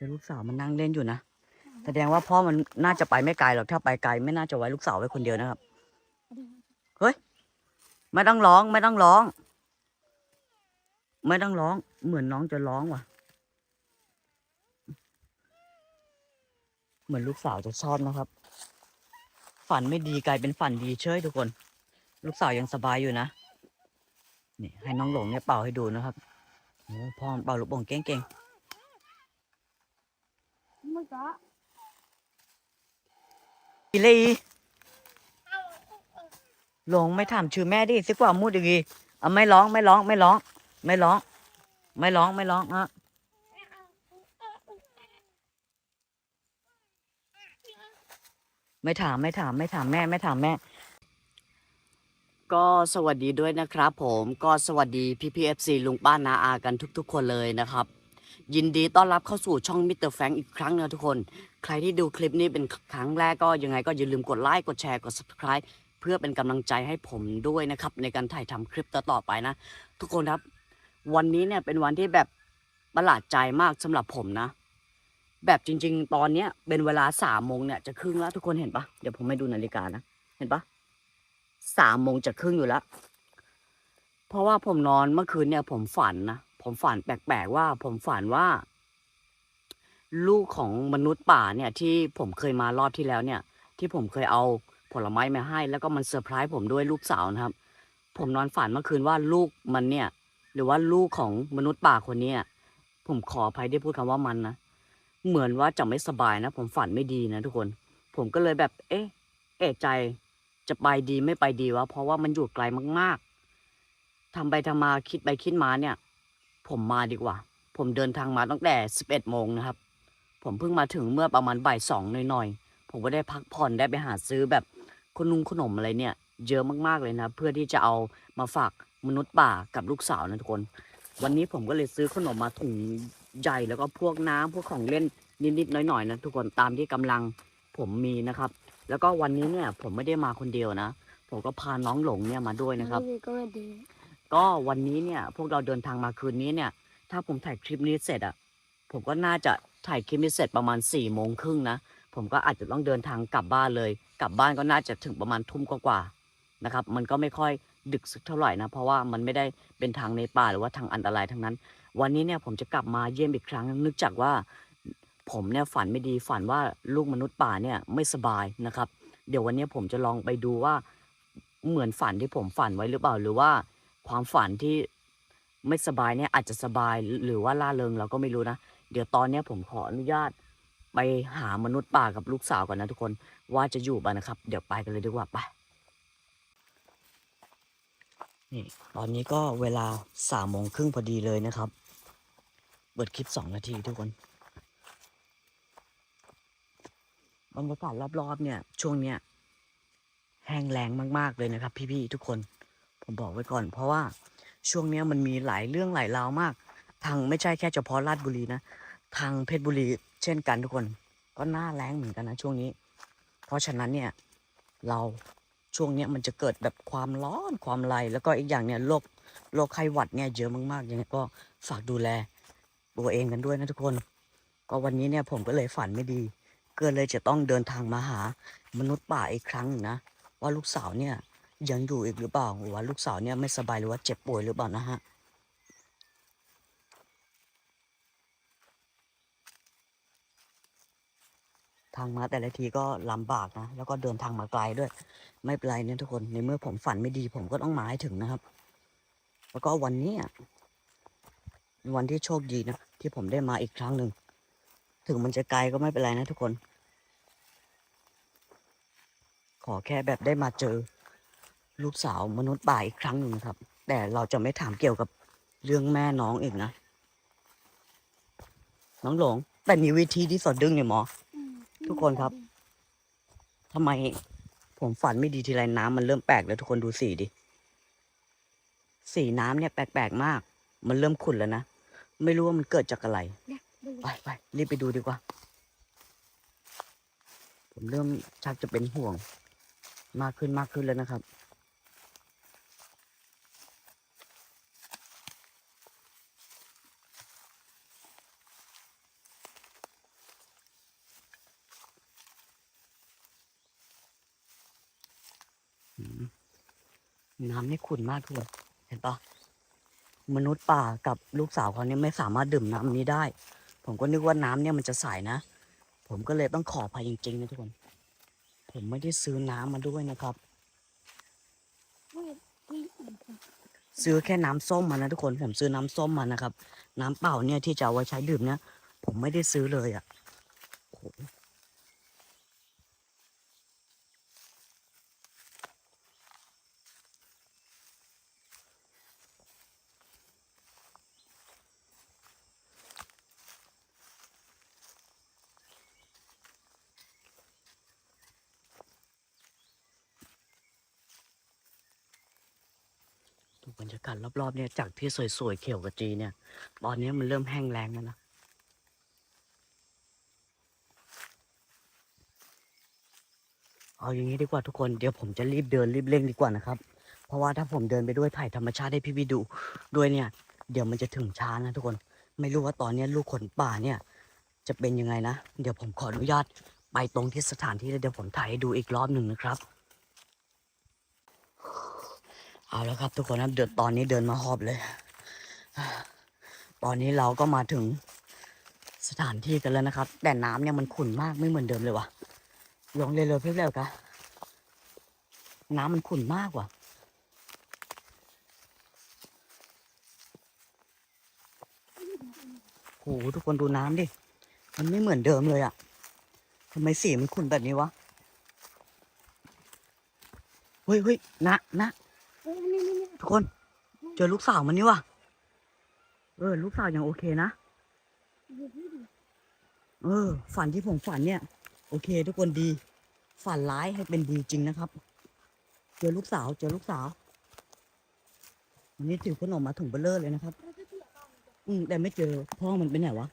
แต่ลูกสาวมันนั่งเล่นอยู่นะแสดงว่าพ่อมันน่าจะไปไม่ไกลหรอกถ้าไปไกลไม่น่าจะไว้ลูกสาวไว้คนเดียวนะครับเฮ้ยไม่ต้องร้องไม่ต้องร้อง ไม่ต้องร้อง เหมือนน้องจะร้องว่ะ เหมือนลูกสาวจะชอบนะครับ ฝันไม่ดีกลายเป็นฝันดีเชยทุกคน ลูกสาวยังสบายอยู่นะนี่ให้น้องหลงเนี่ยเป่าให้ดูนะครับโอ้พ่อเป่าลูกโป่งเก่ง มันก็ๆอีเลยอีหลงไม่ถามชื่อแม่ดิสิกว่ามูดอีกเอาไม่ร้องไม่ร้องไม่ร้อง ไม่ร้อง ไม่ร้องไม่ร้องอะไม่ถามไม่ถามไม่ถามแม่ไม่ถามแม่ ก็สวัสดีด้วยนะครับผมก็สวัสดีพี่พีเอฟซีลุงป้านาอากันทุก ๆ คนเลยนะครับ ยินดีต้อนรับเข้าสู่ช่องมิสเตอร์แฟงอีกครั้งนะทุกคน ใครที่ดูคลิปนี้เป็นครั้งแรกก็ยังไงก็อย่าลืมกดไลค์กดแชร์กด subscribe เพื่อเป็นกำลังใจให้ผมด้วยนะครับ ในการถ่ายทำคลิปต่อๆไปนะ ทุกคนครับ วันนี้เนี่ยเป็นวันที่แบบประหลาดใจมากสำหรับผมนะ แบบจริง ๆ ตอนเนี้ยเป็นเวลาสามโมงเนี่ยจะครึ่งแล้วทุกคนเห็นปะเดี๋ยวผมให้ดูนาฬิกานะเห็นปะสามโมงจะครึ่งอยู่แล้ว เพราะว่าผมนอนเมื่อคืนเนี่ยผมฝันนะ ผมฝันแปลกๆว่า ผมฝันว่า ลูกของมนุษย์ป่าเนี่ย ที่ผมเคยมารอบที่แล้วเนี่ย ที่ผมเคยเอาผลไม้มาให้ แล้วก็มันเซอร์ไพรส์ผมด้วยลูกสาวนะครับ ผมนอนฝันเมื่อคืนว่าลูกมันเนี่ย หรือว่าลูกของมนุษย์ป่าคนเนี้ยผมขออภัยที่พูดคำว่ามันนะเหมือนว่าจะไม่สบายนะ ผมฝันไม่ดีนะทุกคน ผมก็เลยแบบ เอ๊ะเอะใจจะไปดีไม่ไปดีวะเพราะว่ามันอยู่ไกลมาก ๆทำไปทำมาคิดไปคิดมาเนี่ย ผมมาดีกว่า ผมเดินทางมาตั้งแต่สิบเอ็ดโมงนะครับ ผมเพิ่งมาถึงเมื่อประมาณบ่ายสองหน่อยๆ ผมก็ได้พักผ่อนได้ไปหาซื้อแบบขนมขนมอะไรเนี่ย เยอะมากๆเลยนะ เพื่อที่จะเอามาฝากมนุษย์ป่ากับลูกสาวนะทุกคน วันนี้ผมก็เลยซื้อขนมมาถุงใหญ่แล้วก็พวกน้ำพวกของเล่นนิดๆหน่อยๆนะทุกคนตามที่กำลังผมมีนะครับ แล้วก็วันนี้เนี่ยผมไม่ได้มาคนเดียวนะ ผมก็พาน้องหลงเนี่ยมาด้วยนะครับ ก็วันนี้เนี่ยพวกเราเดินทางมาคืนนี้เนี่ย ถ้าผมถ่ายคลิปนี้เสร็จอะผมก็น่าจะถ่ายคลิปนี้เสร็จประมาณ4ี่โมงครึ่งนะผมก็อาจจะต้องเดินทางกลับบ้านเลย กลับบ้านก็น่าจะถึงประมาณทุ่มกว่าๆนะครับ มันก็ไม่ค่อยดึกสักเท่าไหร่นะ เพราะว่ามันไม่ได้เป็นทางในป่าหรือว่าทางอันตรายทั้งนั้น วันนี้เนี่ยผมจะกลับมาเยี่ยมอีกครั้งนึกจากว่า ผมเนี่ยฝันไม่ดีฝันว่าลูกมนุษย์ป่าเนี่ยไม่สบายนะครับ เดี๋ยววันนี้ผมจะลองไปดูว่าเหมือนฝันที่ผมฝันไว้หรือเปล่าหรือว่า ความฝันที่ไม่สบายเนี่ยอาจจะสบายหรือว่าล่าเริงเราก็ไม่รู้นะ เดี๋ยวตอนเนี้ยผมขออนุญาตไปหามนุษย์ป่ากับลูกสาวก่อนนะทุกคนว่าจะอยู่บ้านนะครับ เดี๋ยวไปกันเลยดีกว่าไปนี่ตอนนี้ก็เวลาสามโมงครึ่งพอดีเลยนะครับ เปิดคลิปสองนาทีทุกคนบรรยากาศรอบๆเนี่ย ช่วงเนี้ยแห้งแล้งมาก ๆ เลยนะครับ พี่ ๆ ทุกคน ผมบอกไว้ก่อน เพราะว่าช่วงนี้มันมีหลายเรื่องหลายราวมาก ทางไม่ใช่แค่เฉพาะราชบุรีนะ ทางเพชรบุรีเช่นกันทุกคน ก็หน้าแรงเหมือนกันนะช่วงนี้ เพราะฉะนั้นเนี่ยเราช่วงนี้มันจะเกิดแบบความร้อนความไรแล้วก็อีกอย่างเนี่ยโรคโรคไข้หวัดเนี่ยเยอะมากๆยังไงก็ฝากดูแลตัวเองกันด้วยนะทุกคน ก็วันนี้เนี่ยผมก็เลยฝันไม่ดีก็เลยจะต้องเดินทางมาหามนุษย์ป่าอีกครั้งนะ ว่าลูกสาวเนี่ย ยังอยู่อีกหรือเปล่าว่าลูกสาวเนี่ยไม่สบายหรือว่าเจ็บป่วยหรือเปล่านะฮะทางมาแต่ละทีก็ลำบากนะ แล้วก็เดินทางมาไกลด้วย ไม่เป็นไรเนี่ยทุกคนในเมื่อผมฝันไม่ดี ผมก็ต้องมาให้ถึงนะครับ แล้วก็วันนี้วันที่โชคดีนะที่ผมได้มาอีกครั้งหนึ่งถึงมันจะไกลก็ไม่เป็นไรนะทุกคน ขอแค่แบบได้มาเจอ ลูกสาวมนุษย์ป่าอีกครั้งหนึ่งนะครับ แต่เราจะไม่ถามเกี่ยวกับเรื่องแม่น้องอีกนะ น้องหลง แต่มีวิธีที่สอดดึงเนี่ยหมอ ทุกคนครับทำไมผมฝันไม่ดีทีไรน้ำมันเริ่มแปลกแล้วทุกคนดูสีดิ สีน้ำเนี่ยแปลกๆมาก มันเริ่มขุ่นแล้วนะ ไม่รู้ว่ามันเกิดจากอะไร ไปไปรีบไปดูดีกว่า ผมเริ่มชักจะเป็นห่วง มากขึ้นมากขึ้นแล้วนะครับ น้ำนี่ขุ่นมากทุกคนเห็นปะมนุษย์ป่ากับลูกสาวเขาเนี่ยไม่สามารถดื่มน้ำนี้ได้ ผมก็นึกว่าน้ำเนี่ยมันจะใสนะ ผมก็เลยต้องขอภัยจริงๆนะทุกคน ผมไม่ได้ซื้อน้ำมาด้วยนะครับ ซื้อแค่น้ำส้มมานะทุกคน ผมซื้อน้ำส้มมานะครับ น้ำเปล่าเนี่ยที่จะเอาไว้ใช้ดื่มเนี่ย ผมไม่ได้ซื้อเลยอะ่ะโรอบๆเนี่ยจากที่สวยๆเขียวกระจีเนี่ย ตอนนี้มันเริ่มแห้งแล้งแล้วนะเอาอย่างนี้ดีกว่าทุกคนเดี๋ยวผมจะรีบเดินรีบเร่งดีกว่านะครับ เพราะว่าถ้าผมเดินไปด้วยถ่ายธรรมชาติให้พี่พี่ดูด้วยเนี่ย เดี๋ยวมันจะถึงช้านะทุกคนไม่รู้ว่าตอนนี้ลูกขนป่าเนี่ย จะเป็นยังไงนะ เดี๋ยวผมขออนุญาตไปตรงที่สถานที่แล้วเดี๋ยวผมถ่ายให้ดูอีกรอบหนึ่งนะครับ เอาแล้วครับทุกคนนะเดินตอนนี้เดินมาหอบเลย ตอนนี้เราก็มาถึงสถานที่กันแล้วนะครับ แต่น้ำเนี่ยมันขุ่นมากไม่เหมือนเดิมเลยวะลงเลยเลยเพื่อนๆกะน้ำมันขุ่นมากว่ะโหทุกคนดูน้ำดิ มันไม่เหมือนเดิมเลยอะทำไมสีมันขุ่นแบบนี้วะ เฮ้ยเฮ้ยนะนะ ทุกคน เจอลูกสาวมันนี่วะเออ ลูกสาวยังโอเคนะ เออ ฝันที่ผมฝันเนี่ย โอเค ทุกคนดี ฝันร้ายให้เป็นดีจริงนะครับ เจอลูกสาว เจอลูกสาววันนี้ถือขนมมาถุงเบลเลอร์เลยนะครับ อืมแต่ไม่เจอพ่อมันไปไหนวะ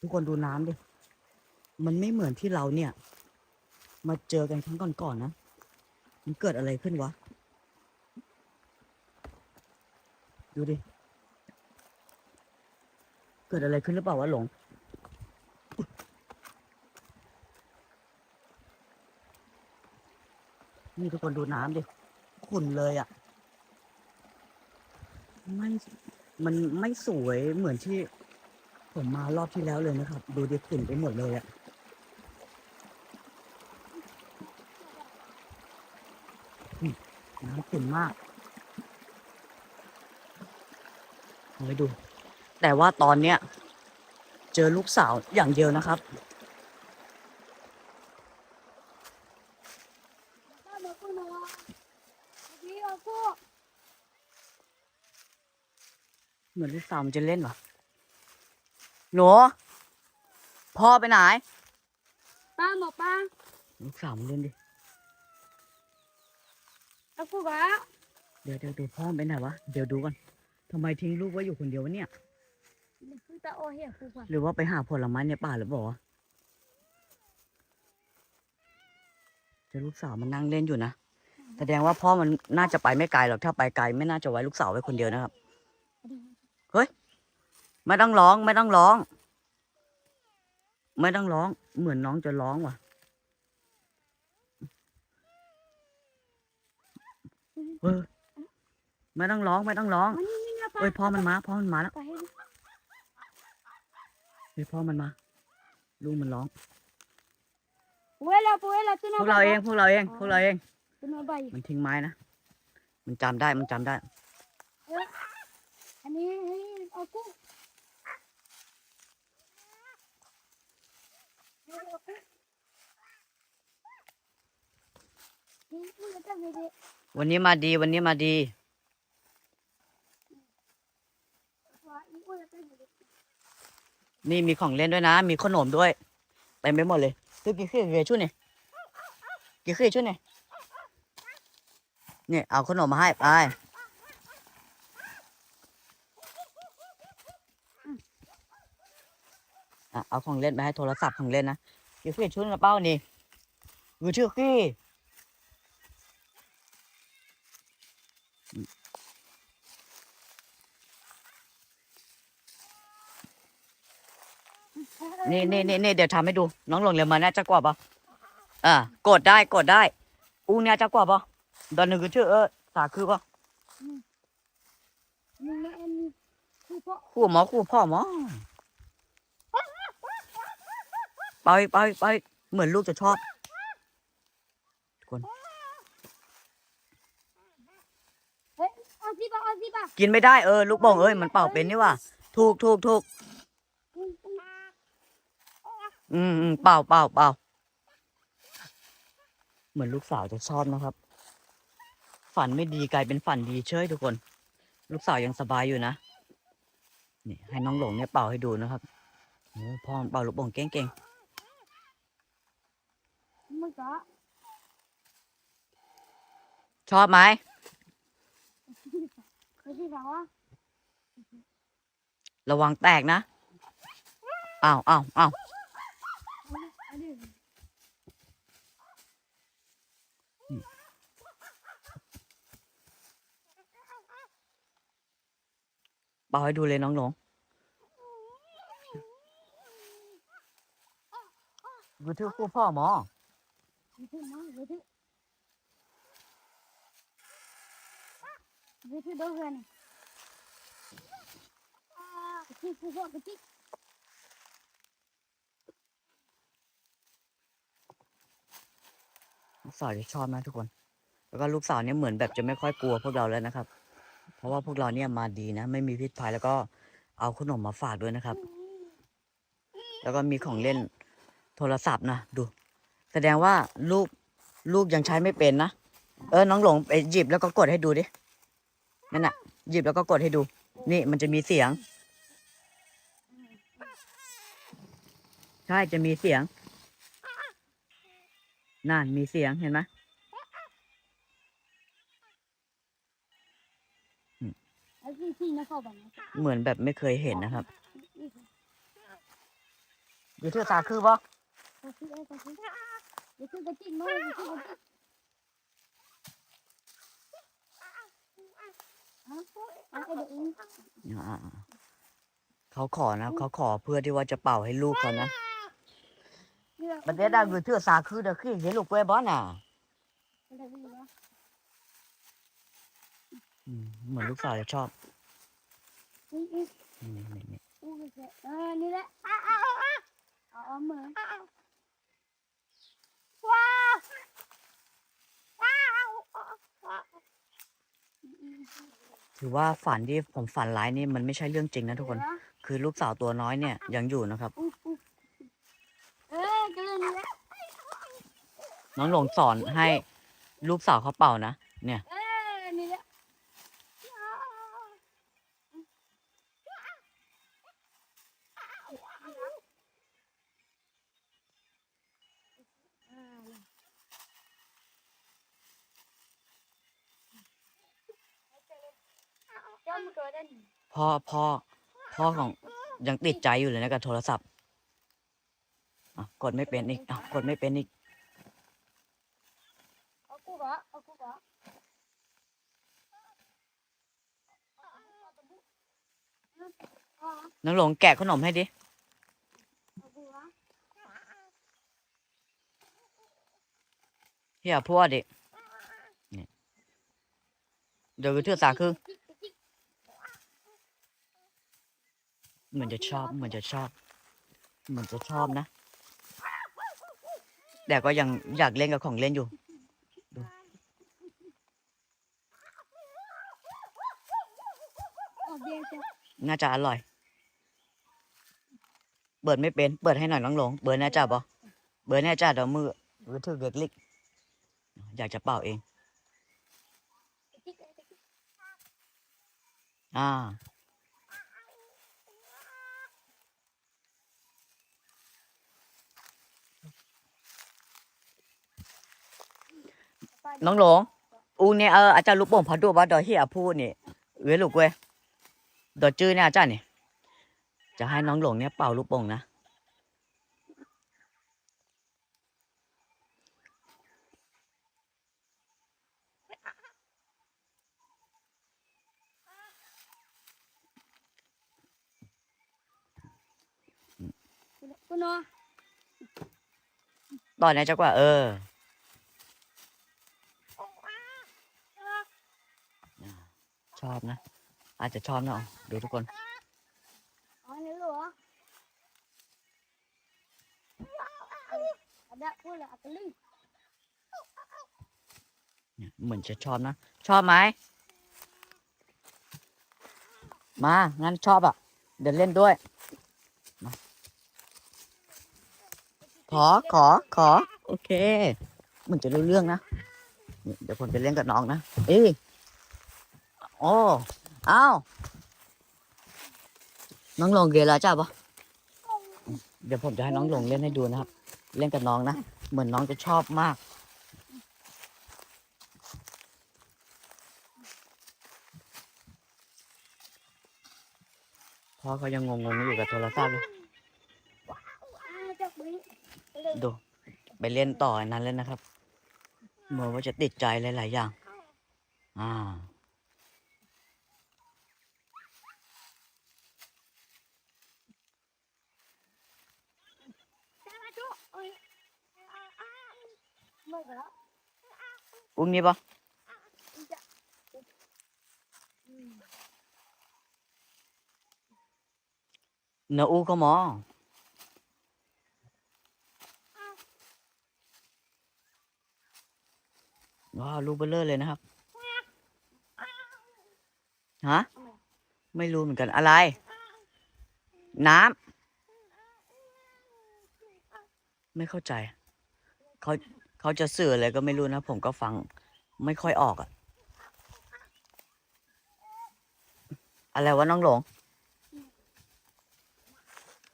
ทุกคนดูน้ำดิ มันไม่เหมือนที่เราเนี่ย มาเจอกันครั้งก่อนๆนะมันเกิดอะไรขึ้นวะ ดูดิ เกิดอะไรขึ้นหรือเปล่าวะหลง นี่ทุกคนดูน้ำดิ ขุ่นเลยอะ่ะ ไม่ มันไม่สวยเหมือนที่ ผมมารอบที่แล้วเลยนะครับ ดูดิขุ่นไปหมดเลยอะ่ะน้ำขุ่นมากเอา ไปดู แต่ว่าตอนเนี้ย เจอลูกสาวอย่างเดียวนะครับ เหมือนลูกสาวมันจะเล่นวะหนูพ่อไปไหน ป้าหมอป้าลูกสาวมันเล่นดิเอากูกะเดี๋ยวเดี๋ยวเดี๋ยวพ่อมันไปไหนวะ เดี๋ยวดูกัน ทำไมทิ้งลูกไว้อยู่คนเดียววะเนี่ยคือตาโอเหี่ยกูก่อนหรือว่าไปหาผลไม้ในป่าหรือเปล่าวะเจอลูกสาวมันนั่งเล่นอยู่นะ แสดงว่าพ่อมันน่าจะไปไม่ไกลหรอก ถ้าไปไกลไม่น่าจะไว้ลูกสาวไว้คนเดียวนะครับ เฮ้ย ไม่ต้องร้องไม่ต้องร้อง ไม่ต้องร้อง เหมือนน้องจะร้องว่ะ เออ ไม่ต้องร้องไม่ต้องร้องมันนี่นี่นะป้าเฮ้ยพ่อมันมาพ่อมันมาแล้วไปให้ดูเฮ้ยพ่อมันมาลูกมันร้อง ปุ้ยละปุ้ยละตัวพน้อวกเราเองพวกเราเองพวกเราเองตัวน้อยใบมันทิ้งไม้นะ มันจำได้มันจำได้ อันนี้เอากูนี่กูจะทำยังไงวันนี้มาดีวันนี้มาดี วะนี่กูจะทำยังไง นี่มีของเล่นด้วยนะ มีขนมด้วยเต็มไปหมดเลยซื้อกี่ขี้เกียชุดนี่กี่ขี้ชุดนี่เนี่ยเอาขนมมาให้ไปเอาของเล่นมาให้โทรศัพท์ของเล่นนะกี่ขี้ชุดกระเป้านี่มือชื่อขี้ นี่นี่นี่นี่เดี๋ยวทำให้ดู น้องหลงเรียนมาน่าจะกว่าปะอ่ากดได้กดได้อูเนี่ยจะกว่าปะตอนนึงคือชื่อเออสาคือปะมึงแม่อันนี้คือเพราะคู่หมอคู่พ่อหมอไปไปไปเหมือนลูกจะชอบเฮ้ยเอาสิป่ะเอาสิป่ะกินไม่ได้เออ ลูกโป่งเอ้ยมันเป่าเป็นนี่ว่ะถูกถูกถูกอืมอืม อืมอืมเป่าเป่าเป่าเหมือนลูกสาวจะชอบนะครับ ฝันไม่ดีกลายเป็นฝันดีเชยทุกคน ลูกสาวยังสบายอยู่นะนี่ให้น้องหลงเนี่ยเป่าให้ดูนะครับโอ้พ่อเป่าลูกโป่งเก่งมึงก็ๆชอบไหมระวังแตกนะอ้าวอ้าวอ้าว อันนี้ เป่าให้ดูเลยน้องหลงดูที่คู่พ่อหมอวิธีน้องวิธีวิธีดูกันวิธีคือว่าวิธีลูกสาวจะชอบนะทุกคน แล้วก็ลูกสาวเนี่ยเหมือนแบบจะไม่ค่อยกลัวพวกเราแล้วนะครับ เพราะว่าพวกเราเนี่ยมาดีนะ ไม่มีพิษภัยแล้วก็เอาขนมมาฝากด้วยนะครับ แล้วก็มีของเล่นโทรศัพท์นะดู แสดงว่าลูกลูกยังใช้ไม่เป็นนะเออน้องหลงไปหยิบแล้วก็กดให้ดูดินั่นน่ะ หยิบแล้วก็กดให้ดู นี่มันจะมีเสียงใช่จะมีเสียงนั่นมีเสียงเห็นไหม ไอ้ที่ที่นัก เข้าบ้านนะเหมือนแบบไม่เคยเห็นนะครับ อยู่ที่ตาคือปะก็คือไอ้ก็คือวิธีกระจิ้งน้อยวิธีกระจิ้งอะอะไอ้เด็กอิงอ่าเขาขอนะเขาขอเพื่อที่ว่าจะเป่าให้ลูกเขานะเนี่ยประเดี๋ยวได้อยู่ที่ตาคือเด็กขี้เห็นลูกเว้ยบอน่ะ อะไรไม่รู้นะ อืม เหมือนลูกสาวจะชอบนี่นี่นี่นี่แหละเอาเอาเอาเอาเอามือว้าวว้าวถือว่าฝันที่ผมฝันร้ายนี่มันไม่ใช่เรื่องจริงนะทุกคน คือลูกสาวตัวน้อยเนี่ยยังอยู่นะครับเออก็เลยนี่แหละน้องหลงสอนให้ลูกสาวเขาเป่านะเนี่ย เออนี่แหละเจ้ามันเกิดได้หนิ พ่อพ่อพ่อของยังติดใจอยู่เลยนะกับโทรศัพท์อะกดไม่เป็นอีกอะกดไม่เป็นอีกเอากูเหรอเอากูเหรอเอาน้องหลงแกะขนมให้ดิเฮียพ่อดิเดี๋ยวไปเทือกสาคือ เหมือนจะชอบเหมือนจะชอบ เหมือนจะชอบนะ แต่ก็ยังอยากเล่นกับของเล่นอยู่ดูน่าจะอร่อย เปิดไม่เป็น เปิดให้หน่อยน้องหลง เบิร์น่าจะบ่เบิร์น่าจะเดี๋ยวมือหรือถือเล็กอยากจะเป่าเอง อ่า น้องหลงอูเนี่ยเอออาจารย์ลูกโป่งพอดูว่าดอยเฮียพูดนี่เอ้ยลูกเว้ยดอยจื้อเนี่ยอาจารย์นี่จะให้น้องหลงเนี่ยเป่าลูกโป่งนะกูเนาะตอนนี้จักว่าเออ ชอบนะ อาจจะชอบนะดูทุกคนอ๋อนี่เหรอเหมือนจะชอบนะ ชอบไหม มา งั้นชอบอะ เดี๋ยวเล่นด้วยมาขอ ขอ ขอ โอเค เหมือนจะรู้เรื่องนะ เดี๋ยวผมจะเล่นกับน้องนะ เอ้ย โอ้อ้าวน้องลงเรียนแล้วจ้าปะเดี๋ยวผมจะให้น้องลงเล่นให้ดูนะครับ เล่นกับน้องนะ เหมือนน้องจะชอบมาก พ่อเขายังงงๆอยู่กับโทรศัพท์เลย ah cak beri ดู ไปเล่นต่ออันนั้นเลยนะครับเหมือนว่าจะติดใจหลาย ๆ อย่าง อ่า อุ้งนี้ปะเนื้ออู้ก็หมอว้าวลูกเบลเลอร์เลยนะครับ ฮะ ไม่รู้เหมือนกันอะไร น้ำ ไม่เข้าใจ เขา เขาจะสื่ออะไรก็ไม่รู้นะ ผมก็ฟังไม่ค่อยออกอะอะไรวะน้องหลง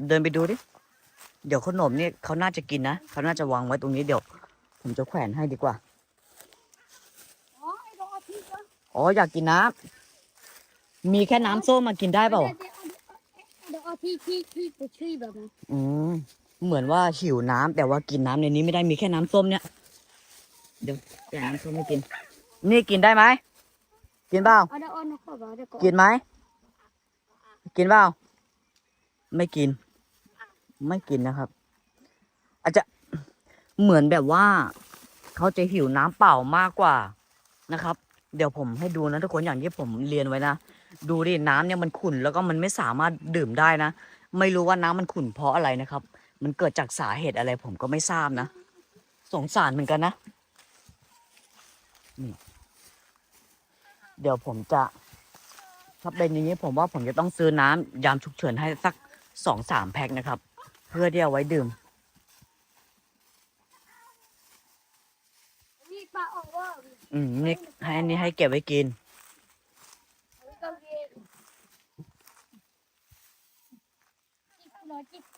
เดินไปดูดิ เดี๋ยวขนมนี่เขาน่าจะกินนะเขาน่าจะวางไว้ตรงนี้เดี๋ยว ผมจะแขวนให้ดีกว่า oh ai dah api ke อ๋ออยากกินน้ำมีแค่น้ำส้มมากินได้เปล่า ada ada api ki ki putri bapa อืม เหมือนว่าหิวน้ำแต่ว่ากินน้ำในนี้ไม่ได้มีแค่น้ำส้มเนี่ย เดี๋ยวแต่น้ำส้มไม่กิน นี่กินได้ไหม กินเปล่ากินไหม กินเปล่าไม่กิน ไม่กินนะครับ อาจจะเหมือนแบบว่า เขาจะหิวน้ำเปล่ามากกว่านะครับ เดี๋ยวผมให้ดูนะทุกคนอย่างที่ผมเรียนไว้นะดูดิน้ำเนี่ยมันขุ่นแล้วก็มันไม่สามารถดื่มได้นะ ไม่รู้ว่าน้ำมันขุ่นเพราะอะไรนะครับ มันเกิดจากสาเหตุอะไรผมก็ไม่ทราบนะ สงสารเหมือนกันนะนี่เดี๋ยวผมจะ ถ้าเป็นอย่างนี้ผมว่าผมจะต้องซื้อน้ำยามฉุกเฉินให้สักสองสามแพ็คนะครับ เพื่อที่เอาไว้ดื่ม ni pak Allah อืมนี่ให้อันนี้ให้เก็บไว้กิน kau dia Cik lo cik ข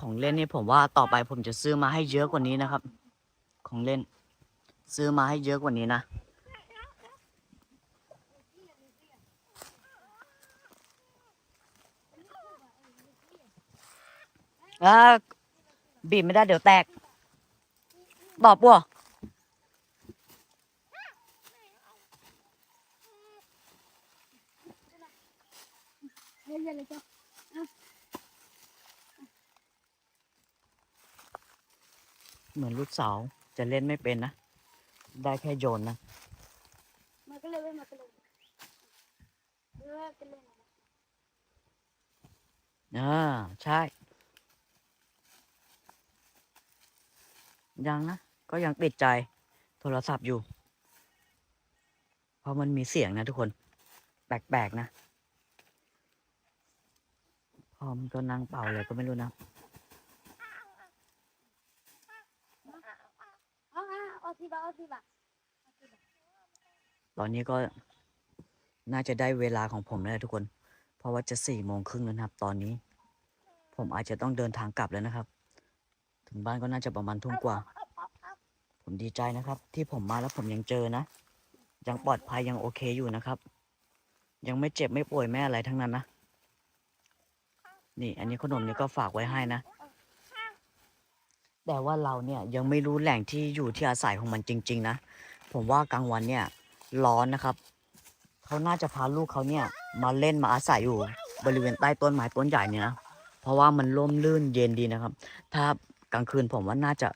ของเล่นนี่ผมว่าต่อไปผมจะซื้อมาให้เยอะกว่านี้นะครับ ของเล่น ซื้อมาให้เยอะกว่านี้นะเออบีบไม่ได้เดี๋ยวแตกตอบปัว dia jalan cak เหมือนลูกสาวจะเล่นไม่เป็นนะ ได้แค่โยนนะ makle we makle makle อ่าใช่ ยังนะ ก็ยังติดใจโทรศัพท์อยู่ เพราะมันมีเสียงนะทุกคน แปลกๆนะพอมันก็นั่งเป่าอะไรก็ไม่รู้นะ ตอนนี้ก็น่าจะได้เวลาของผมแล้วทุกคน เพราะว่าจะสี่โมงครึ่งแล้วนะครับ ตอนนี้ ผมอาจจะต้องเดินทางกลับแล้วนะครับ ถึงบ้านก็น่าจะประมาณทุ่มกว่า ผมดีใจนะครับ ที่ผมมาแล้วผมยังเจอนะ ยังปลอดภัยยังโอเคอยู่นะครับ ยังไม่เจ็บไม่ป่วยไม่อะไรทั้งนั้นนะ นี่ อันนี้ขนมนี้ก็ฝากไว้ให้นะ แต่ว่าเราเนี่ยยังไม่รู้แหล่งที่อยู่ที่อาศัยของมันจริง ๆ นะ ผมว่ากลางวันเนี่ยร้อนนะครับ เขาน่าจะพาลูกเขาเนี่ยมาเล่นมาอาศัยอยู่บริเวณใต้ต้นไม้ต้นใหญ่เนี่ยนะเพราะว่ามันร่มรื่นเย็นดีนะครับ ถ้ากลางคืนผมว่าน่าจะ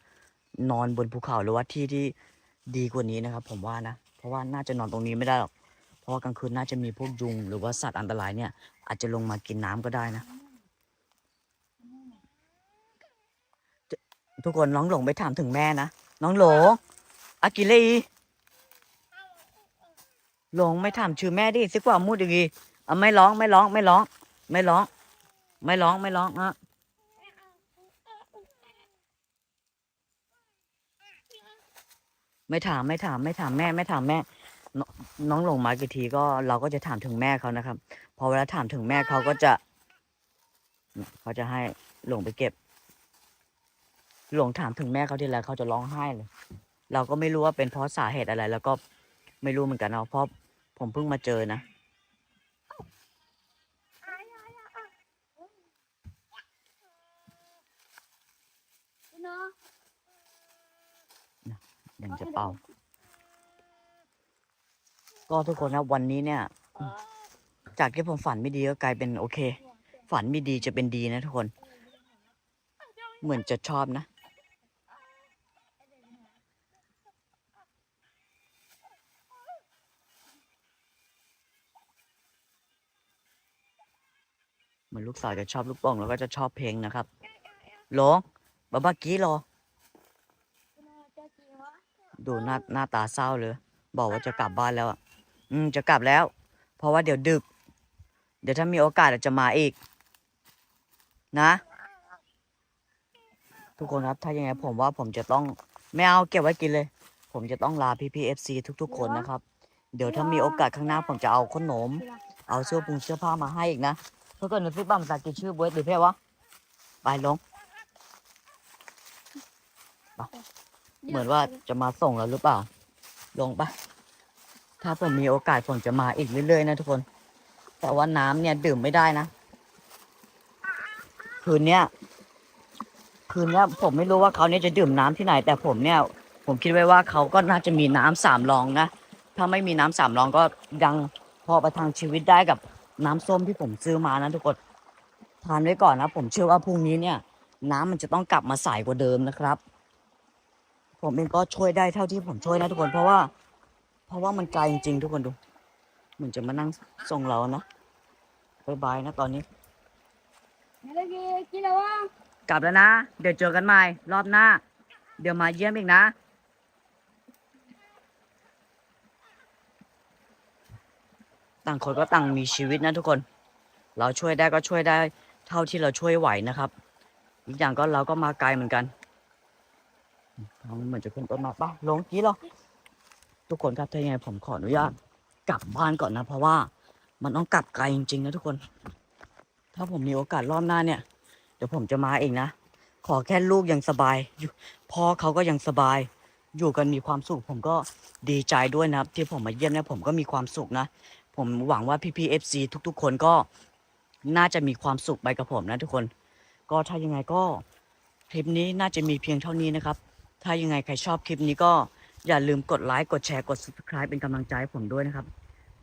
นอนบนภูเขาหรือว่าที่ที่ดีกว่านี้นะครับ ผมว่านะ เพราะว่าน่าจะนอนตรงนี้ไม่ได้หรอก เพราะว่ากลางคืนน่าจะมีพวกยุงหรือว่าสัตว์อันตรายเนี่ยอาจจะลงมากินน้ำก็ได้นะ ทุกคนน้องหลงไปถามถึงแม่นะ น้องหลงอากิเลีหลงไม่ถามชื่อแม่ดิสิกว่ามูดดีอะไม่ร้องไม่ร้องไม่ร้อง ไม่ร้อง ไม่ร้องไม่ร้องอะไม่ถามไม่ถามไม่ถามแม่ไม่ถามแม่นน้องหลงมากี่ทีก็เราก็จะถามถึงแม่เขานะครับ พอเวลาถามถึงแม่เขาก็จะ เขาจะให้หลงไปเก็บ หลงถามถึงแม่เขาทีไรเขาจะร้องไห้เลย เราก็ไม่รู้ว่าเป็นเพราะสาเหตุอะไร แล้วก็ไม่รู้เหมือนกันเนาะเพราะผมเพิ่งมาเจอนะเนาะยังจะเป่า ก็ทุกคนนะวันนี้เนี่ย จากที่ผมฝันไม่ดีก็กลายเป็นโอเค ฝันไม่ดีจะเป็นดีนะทุกคน เหมือนจะชอบนะ เหมือนลู กสาวจะชอบลูกโป่งแล้วก็จะชอบเพลงนะครับหลงบาบากี้รอ ดูหน้าหน้าตาเศร้าเลย บอกว่าจะกลับบ้านแล้วอะ อืมจะกลับแล้ว เพราะว่าเดี๋ยวดึก เดี๋ยวถ้ามีโอกาสอาจะมาอีก นะ ทุกคนครับถ้ายังไงผมว่าผมจะต้องไม่เอาเก็บไว้กินเลย ผมจะต้องลาพี่พีเอฟซีทุกๆ คนนะครับ เดี๋ยวถ้ามีโอกาสข้างหน้าผมจะเอาขนม เอาเสื้อผงเสื้อผ้ามาให้อีกนะ พื่อก่อนหนูพี่บ้าภาษาอังกฤษชื่อบิร์ดหรือเพ่วะไปลงเหมือนว่าจะมาส่งแล้วหรือเปล่า ลงปะถ้าผมมีโอกาสผมจะมาอีกเรื่อยๆนะทุกคน แต่ว่าน้ำเนี่ยดื่มไม่ได้นะคืนเนี้ยคืนเนี้ยผมไม่รู้ว่าเขาเนี่ยจะดื่มน้ำที่ไหน แต่ผมเนี่ย ผมคิดไว้ว่าเขาก็น่าจะมีน้ำสามรองนะถ้าไม่มีน้ำสามรองก็ยังพอประทังชีวิตได้กับ น้ำส้มที่ผมซื้อมานะทุกคนทานไว้ก่อนนะ ผมเชื่อว่าพรุ่งนี้เนี่ย น้ำมันจะต้องกลับมาใสกว่าเดิมนะครับ ผมเองก็ช่วยได้เท่าที่ผมช่วยนะทุกคนเพราะว่า เพราะว่ามันไกลจริงๆทุกคนดูเหมือนจะมานั่งส่งเรานะบายบายนะตอนนี้อะไรกี่กี่แล้ววะกลับแล้วนะ เดี๋ยวเจอกันใหม่ รอบหน้า เดี๋ยวมาเยี่ยมอีกนะ ต่างคนก็ต่างมีชีวิตนะทุกคน เราช่วยได้ก็ช่วยได้เท่าที่เราช่วยไหวนะครับ อีกอย่างก็เราก็มาไกลเหมือนกันเขาเหมือนจะขึ้นต้นมาป่ะลงกี้หรอทุกคนครับถ้ายังไงผมขออนุญาตกลับบ้านก่อนนะ เพราะว่ามันต้องกลับไกลจริงๆนะทุกคน ถ้าผมมีโอกาสรอบหน้าเนี่ย เดี๋ยวผมจะมาเองนะ ขอแค่ลูกยังสบายอยู่พ่อเขาก็ยังสบาย อยู่กันมีความสุขผมก็ดีใจด้วยนะครับ ที่ผมมาเยี่ยมเนี่ยผมก็มีความสุขนะ ผมหวังว่าพี่ๆเอฟซีทุก ๆ คนก็น่าจะมีความสุขไปกับผมนะทุกคน ก็ถ้ายังไงก็คลิปนี้น่าจะมีเพียงเท่านี้นะครับ ถ้ายังไงใครชอบคลิปนี้ก็อย่าลืมกดไลค์กดแชร์กด subscribe เป็นกำลังใจให้ผมด้วยนะครับ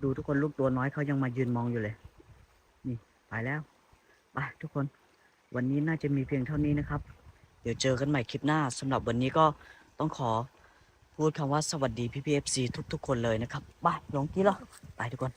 ดูทุกคนลูกตัวน้อยเขายังมายืนมองอยู่เลย นี่ไปแล้วไปทุกคน วันนี้น่าจะมีเพียงเท่านี้นะครับ เดี๋ยวเจอกันใหม่คลิปหน้าสำหรับวันนี้ก็ต้องขอ พูดคำว่าสวัสดีพี่พีเอฟซีทุก ๆ คนเลยนะครับ ไปหลงกี้เหรอไปทุกคน